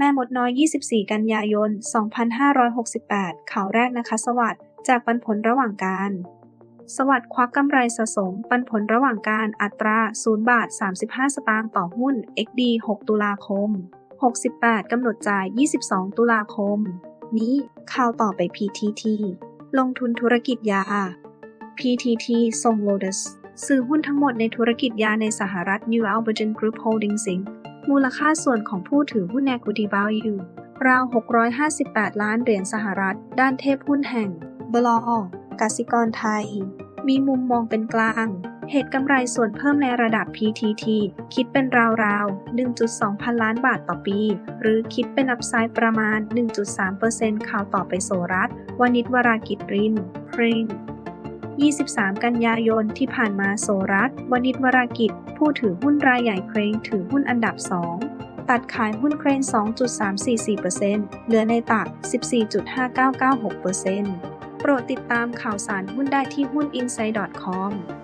แม่มดน้อย 24 กันยายน 2568 ข่าวแรกนะคะ สวัสด์จากปันผลระหว่างการ สวัสด์ควักกำไรสะสม ปันผลระหว่างการอัตรา 0 บาท 35 สตางค์ต่อหุ้น XD 6 ตุลาคม 68 กำหนดจ่าย 22 ตุลาคม นี้ ข่าวต่อไป PTT ลงทุนธุรกิจยา PTT ส่ง Lotus ซื้อหุ้นทั้งหมดในธุรกิจยาในสหรัฐ New Albergen Group Holdings Inc. มูลค่าส่วนของผู้ถือหุ้น Equity Value ราว 658 ล้านเหรียญสหรัฐ ด้านเทพหุ้นแห่ง บลอกสิกรไทย มีมุมมองเป็นกลาง เหตุกำไรส่วนเพิ่มในระดับ PTT คิดเป็นราวๆ 1.2 พันล้านบาทต่อปี หรือคิดเป็นอัพไซด์ประมาณ 1.3%ข่าวต่อไปโสรัฐวณิชวรากิจรินพริง 23 กันยายนที่ผ่านมาโสรัตวณิชวรากิจ ผู้ถือหุ้นรายใหญ่เครงถือหุ้นอันดับ 2 ตัดขายหุ้นเครน 2.344%เหลือในตัก 14.5996%โปรดติดตามข่าวสารหุ้นได้ที่หุ้น i n s i d e c o m